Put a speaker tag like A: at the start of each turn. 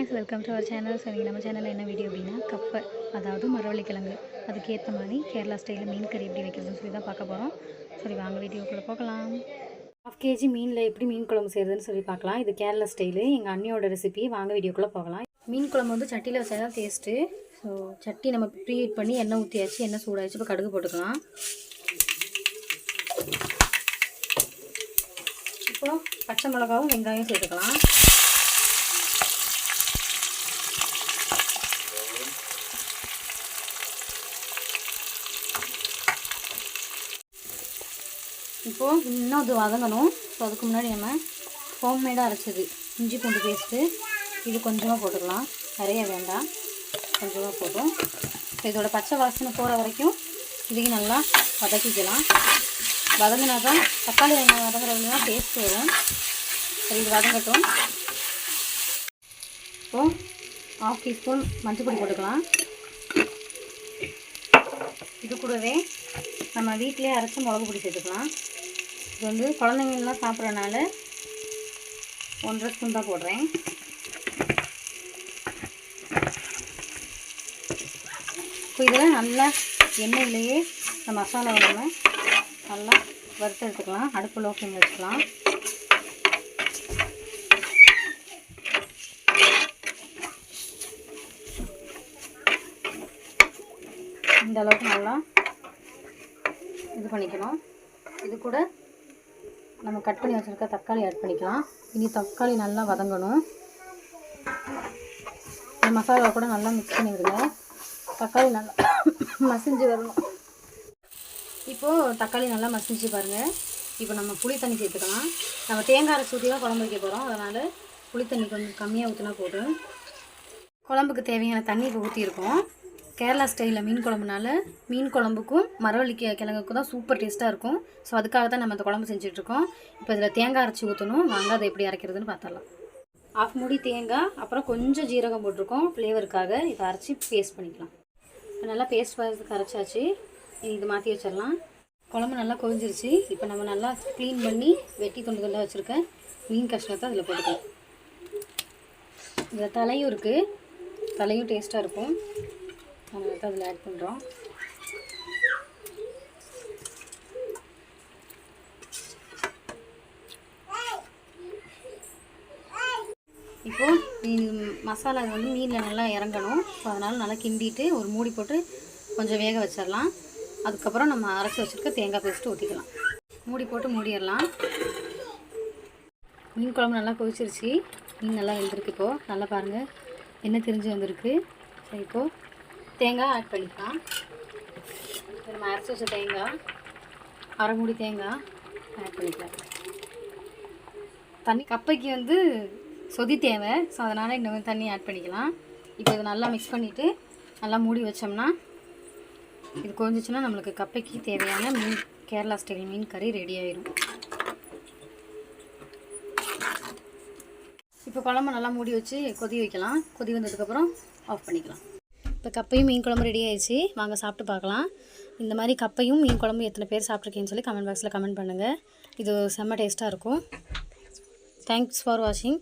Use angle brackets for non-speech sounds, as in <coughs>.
A: Friends welcome to our channel சரி நம்ம சேனலில் என்ன வீடியோ அப்படின்னா கப்பை அதாவது மரவள்ளிக்கிழங்கு. அதுக்கேற்ற மாதிரி கேரளா ஸ்டைலில் மீன் கறி எப்படி வைக்கிறதுன்னு சொல்லி தான் பார்க்க போகிறோம் சரி வாங்க வீடியோக்குள்ளே போகலாம். ஹாஃப் கேஜி மீனில் எப்படி மீன் குழம்பு செய்கிறதுன்னு சொல்லி பார்க்கலாம். இது கேரளா ஸ்டைலு எங்கள் அண்ணியோட ரெசிபி வாங்க வீடியோக்குள்ளே போகலாம். மீன் குழம்பு வந்து சட்டியில் வச்சா தான் டேஸ்ட்டு ஸோ சட்டி நம்ம ப்ரீஹீட் பண்ணி எண்ணெய் ஊற்றியாச்சு எண்ணெய் சூடாச்சு இப்போ கடுகு போட்டுக்கலாம். இப்போ பச்சை மிளகாவும் வெங்காயம் சேர்த்துக்கலாம். இப்போது இன்னும் அது வதங்கணும். ஸோ அதுக்கு முன்னாடி நம்ம ஹோம்மேடாக அரைச்சது. இஞ்சி பூண்டு பேஸ்ட்டு இது கொஞ்சமாக போட்டுக்கலாம். நிறைய வேண்டாம். கொஞ்சமாக போட்டோம் இப்போ இதோட பச்சை வாசனை போகிற வரைக்கும் இதையும் நல்லா வதக்கிக்கலாம். வதங்கினா தான் தக்காளி வெங்காயம் வதங்குறதுல தான் டேஸ்ட் வரும். சரி இது வதங்கட்டும். இப்போது ஆஃப் டீஸ்பூன் மஞ்சள் பொடி போட்டுக்கலாம். இது கூடவே நம்ம வீட்டிலே அரைச்சி மிளகு பொடி சேர்த்துக்கலாம். இது வந்து குழந்தைங்கள்லாம் சாப்பிட்றனால ஒன்றரை ஸ்பூன் தான் போடுறேன். இப்போ இதில் நல்லா எண்ணெயிலேயே இந்த மசாலா வந்து நல்லா வறுத்து எடுத்துக்கலாம். அடுப்பு லோ ஃப்ளேமில் வச்சுக்கலாம். இந்த அளவுக்கு நல்லா இது பண்ணிக்கணும். இது கூட நம்ம கட் பண்ணி வச்சுருக்க தக்காளி ஆட் பண்ணிக்கலாம். இனி தக்காளி நல்லா வதங்கணும். இந்த மசாலா கூட நல்லா மிக்ஸ் பண்ணி விடுங்க. தக்காளி நல்லா <coughs> மசிஞ்சு வரணும். இப்போது தக்காளி நல்லா மசிஞ்சு பாருங்கள் இப்போ நம்ம புளி தண்ணி சேர்த்துக்கலாம். நம்ம தேங்காய் அரைச்சி ஊற்றி தான் குழம்பு வைக்க போகிறோம் அதனால் புளி தண்ணி கொஞ்சம் கம்மியாக ஊற்றினா போதும். குழம்புக்கு தேவையான தண்ணி இப்போ ஊற்றிருக்கோம் கேரளா ஸ்டைலில் மீன் குழம்புனால மீன் குழம்புக்கும் மரவள்ளி கிழங்குக்கும் தான் சூப்பர் டேஸ்ட்டாக இருக்கும். ஸோ அதுக்காக தான் நம்ம இந்த குழம்பு செஞ்சுட்ருக்கோம். இப்போ இதில் தேங்காய் அரைச்சி ஊற்றணும் வாங்க அதை எப்படி அரைக்கிறதுன்னு பார்த்துடலாம். ஆஃப் மூடி தேங்காய் அப்புறம் கொஞ்சம் ஜீரகம் போட்டிருக்கோம். ஃப்ளேவருக்காக இதை அரைச்சி பேஸ்ட் பண்ணிக்கலாம். இப்போ நல்லா பேஸ்ட் பண்ணுறதுக்கு அரைச்சாச்சு. இது மாற்றி வச்சிடலாம். குழம்பு நல்லா கொதிஞ்சிருச்சு. இப்போ நம்ம நல்லா க்ளீன் பண்ணி வெட்டி துண்டு துண்டாக வச்சுருக்கேன் மீன் கஷ்டத்தை அதில் போட்டுக்கலாம். இதில் தலையும் இருக்குது தலையும் டேஸ்ட்டாக இருக்கும். எடுத்து அதில் ஆட் பண்ணுறோம் இப்போது இந்த மசாலா வந்து மீனில் நல்லா இறங்கணும். ஸோ அதனால் நல்லா கிண்டிட்டு ஒரு மூடி போட்டு கொஞ்சம் வேக வச்சிடலாம். அதுக்கப்புறம் நம்ம அரைச்சி வச்சுருக்க தேங்காய் பேஸ்ட்டு ஊற்றிக்கலாம் மூடி போட்டு மூடிடலாம். மீன் குழம்பு நல்லா கொதிச்சிருச்சு. மீன் நல்லா வெந்திருக்கு இப்போது நல்லா பாருங்கள் என்ன தெரிஞ்சு வந்திருக்கு. சரி இப்போது தேங்காய் ஆட் பண்ணிக்கலாம். நம்ம அரைச்சி வச்ச தேங்காய் அரைமுடி தேங்காய் ஆட் பண்ணிக்கலாம். தண்ணி கப்பைக்கு வந்து சொதி தேவை ஸோ அதனால் இன்னும் தண்ணி ஆட் பண்ணிக்கலாம். இப்போ இதை நல்லா மிக்ஸ் பண்ணிவிட்டு நல்லா மூடி வச்சோம்னா இது கொஞ்சிச்சுன்னா நம்மளுக்கு கப்பைக்கு தேவையான மீன் கேரளா ஸ்டைல் மீன் கறி ரெடி ஆயிரும். இப்போ குழம்பு நல்லா மூடி வச்சு கொதி வைக்கலாம். கொதி வந்ததுக்கப்புறம் ஆஃப் பண்ணிக்கலாம். இப்போ கப்பையும் மீன் குழம்பு ரெடி ஆயிடுச்சு. வாங்க சாப்பிட்டு பார்க்கலாம். இந்த மாதிரி கப்பையும் மீன் குழம்பு எத்தனை பேர் சாப்பிட்ருக்கேன்னு சொல்லி கமெண்ட் பாக்ஸில் கமெண்ட் பண்ணுங்கள் இது செம்ம டேஸ்ட்டாக இருக்கும். தேங்க்ஸ் ஃபார் வாட்சிங்